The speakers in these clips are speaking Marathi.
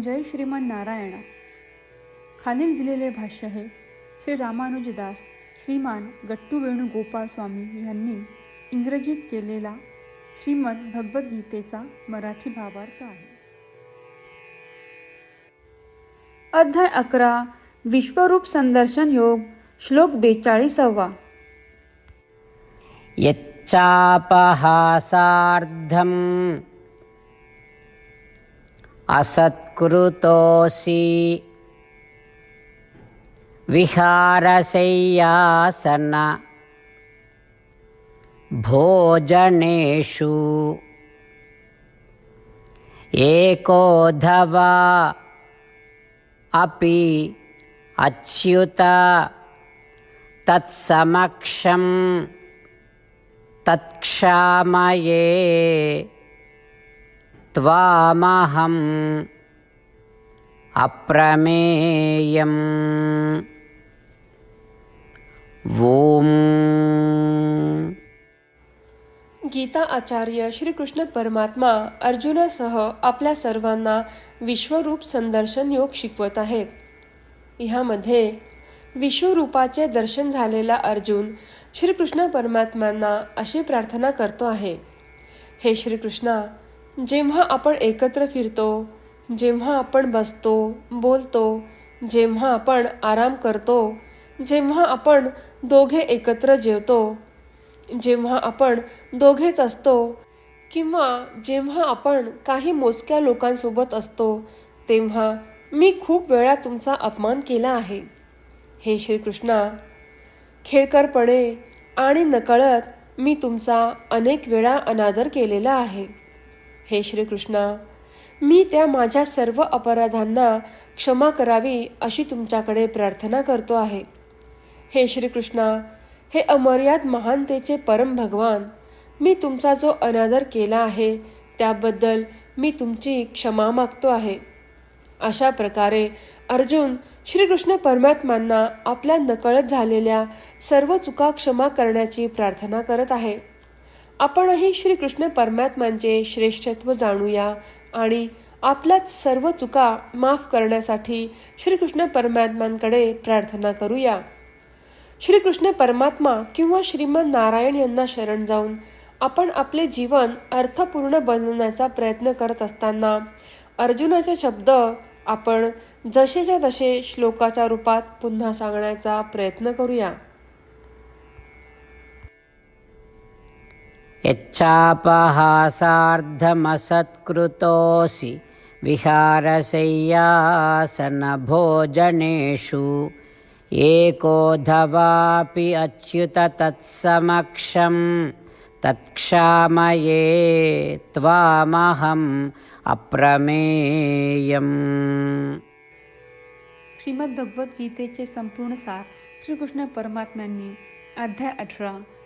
जय श्रीमान नारायण. खालील दिलेले भाष्य हे श्री रामानुजदास श्रीमान गट्टू वेणुगोपाल स्वामी यांनी इंग्रजीत केलेला श्रीमद भगवद्गीतेचा मराठी भावार्थ आहे. अध्याय अकरा विश्वरूप संदर्शन योग श्लोक बेचाळीसावा. यच्चापहासार्धम् असत्कृतोऽसि विहारशय्यासन भोजनेषु एकोऽधवा अपि अच्युत तत्समक्षम् तत्क्षामये त्वामहम् अप्रमेयम्। ॐ गीता आचार्य श्रीकृष्ण परमात्मा अर्जुनासह आपल्या सर्वांना विश्वरूप संदर्शन योग शिकवत आहेत. ह्यामध्ये विश्वरूपाचे दर्शन झालेला अर्जुन श्रीकृष्ण परमात्म्यांना अशी प्रार्थना करतो आहे. हे श्रीकृष्णा जेव्हा आपण एकत्र फिरतो जेव्हा आपण बसतो बोलतो जेव्हा आपण आराम करतो जेव्हा आपण दोघे एकत्र जेवतो जेव्हा आपण दोघेच असतो किंवा जेव्हा आपण काही मोजक्या लोकांसोबत असतो तेव्हा मी खूप वेळा तुमचा अपमान केला आहे. हे श्रीकृष्णा खेळकरपणे आणि नकळत मी तुमचा अनेक वेळा अनादर केलेला आहे. हे श्रीकृष्णा मी त्या माझ्या सर्व अपराधांना क्षमा करावी अशी तुमच्याकडे प्रार्थना करतो आहे. हे श्रीकृष्णा हे अमर्याद महानतेचे परम भगवान मी तुमचा जो अनादर केला आहे त्याबद्दल मी तुमची क्षमा मागतो आहे. अशा प्रकारे अर्जुन श्रीकृष्ण परमात्म्यांना आपल्या नकळत झालेल्या सर्व चुका क्षमा करण्याची प्रार्थना करत आहे. आपणही श्रीकृष्ण परमात्म्यांचे श्रेष्ठत्व जाणूया आणि आपल्याच सर्व चुका माफ करण्यासाठी श्रीकृष्ण परमात्म्यांकडे प्रार्थना करूया. श्रीकृष्ण परमात्मा किंवा श्रीमद नारायण यांना शरण जाऊन आपण आपले जीवन अर्थपूर्ण बनवण्याचा प्रयत्न करत असताना अर्जुनाचे शब्द आपण जसेच्या तसे श्लोकाच्या रूपात पुन्हा सांगण्याचा प्रयत्न करूया. यच्चापहासार्धमसत्कृतोऽसि विहारशय्यासनभोजनेषु एकोऽधवापि अच्युत तत्समक्षं तत्क्षामये त्वामहम् अप्रमेयम्। श्रीमद भगवद्गीतेचे संपूर्ण सार श्रीकृष्ण परमात्म्यांनी अध्याय अठरा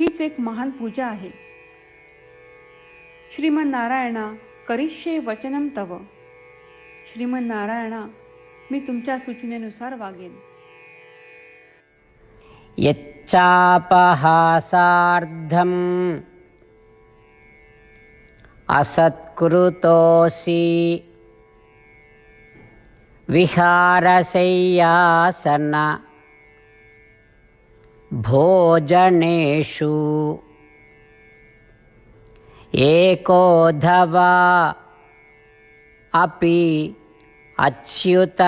हीच एक महान पूजा आहे. श्रीमन नारायणा करिष्ये वचनम तव. श्रीमन नारायणा मी तुमच्या सूचनेनुसार वागेन. यच्चापहासार्धम् असत्कृतोऽसि विहारशय्यासन भोजनेषु। एकोऽधवा अपि अच्युत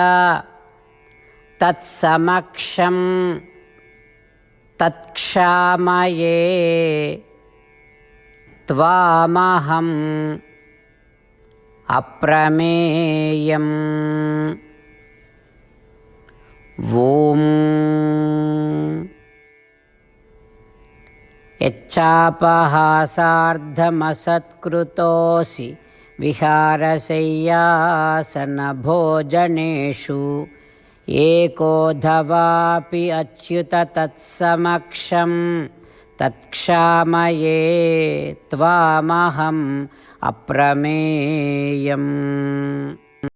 तत्समक्षम् तत्क्षामये त्वामहम् अप्रमेयम् यच्चापहासार्धमसत्कृतोऽसि विहारशय्यासनभोजनेषु एकोऽधवापि अच्युत तत्समक्षं तत्क्षामये त्वामहम् अप्रमेयम्